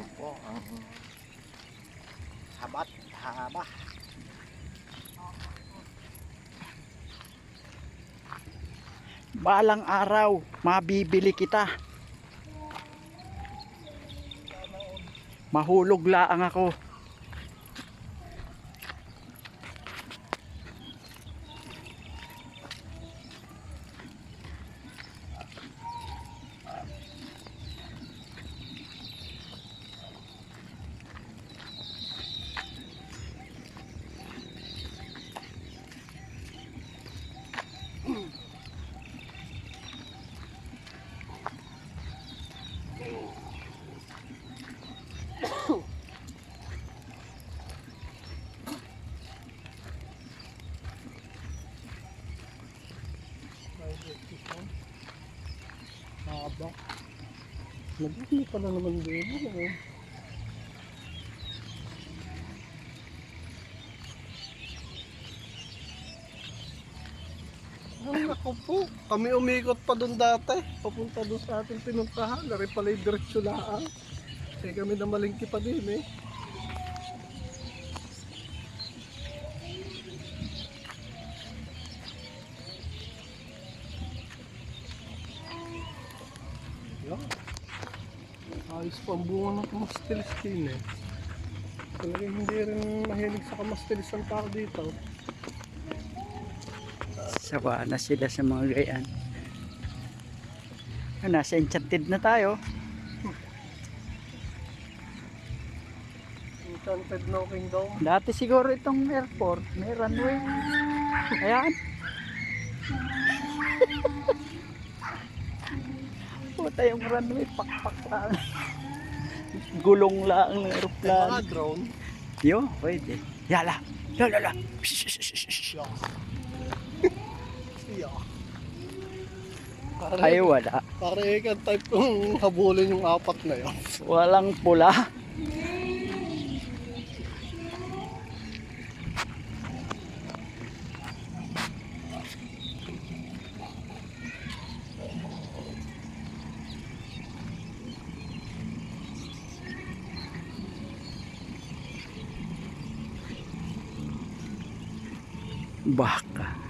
Ayun po ang habat haba. Balang araw, mabibili kita. Mahulog laang ako. Haba. Nagiging pala naman din. Ano? Ay, naku po. Kami umikot pa doon dati. Papunta doon sa ating pinuntahan. Lari pala yung diretsyo laang. Kaya kami na malingki pa din eh. Yan. Ayos pa ang bunga ng kamastilis din eh. Talagang hindi rin mahilig sa kamastilis ang tao dito. Sawa na sila sa mga gayan. Ah, Nasa enchanted na tayo. Enchanted no kingdom. Dati siguro itong airport, may runway. Ayan. Puta yung runway, pakpak lang. Gulong lang ng Mga aeroplano. drone. Yo, pwede. Yala. Yala, yala. Para, Ay, wala. para ikan type kong habulin yung apat na yun. Walang pula. Baka.